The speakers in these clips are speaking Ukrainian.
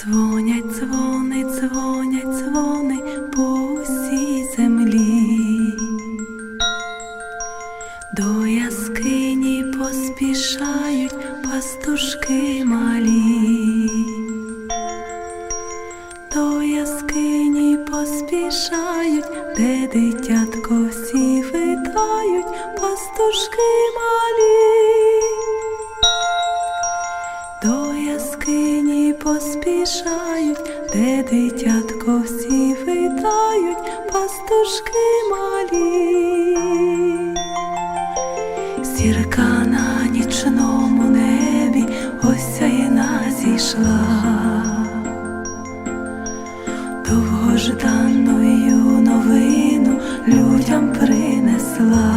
Дзвонять, дзвони, дзвонять, дзвони по усій землі. До яскині поспішають пастушки малі. До яскині поспішають, де дитятко всі витають, пастушки малі. Дитятко всі витають, пастушки малі. Зірка на нічному небі осяйна зійшла, довгожданою новину людям принесла.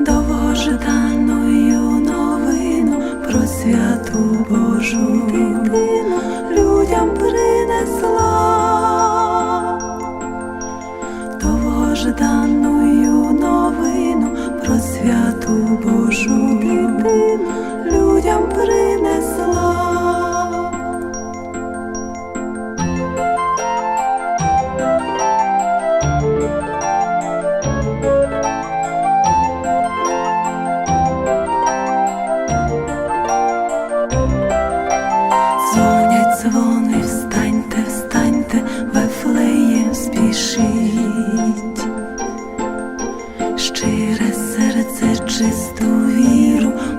Довгожданою новину про святу Божу святу Божу дитину людям принесла. Дзвонять дзвони, встаньте, встаньте, Вифлеєм спішіть.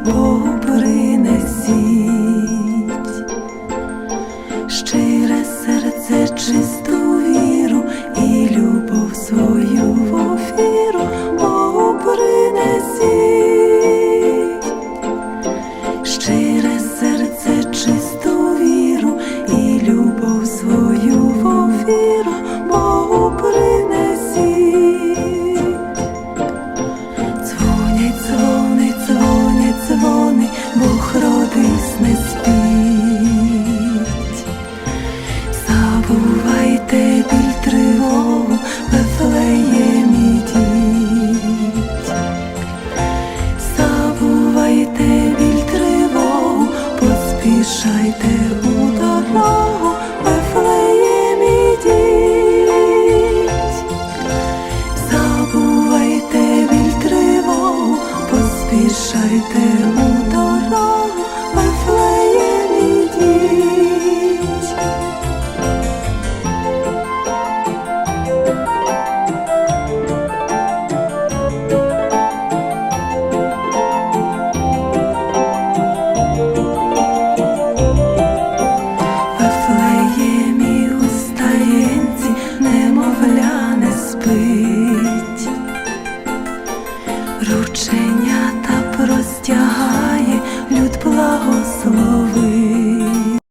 Богу принесіть. Щире серце, чисту віру і любов свою ідіть. Забувайте біль поспішайте рученята простягає, люд благослови.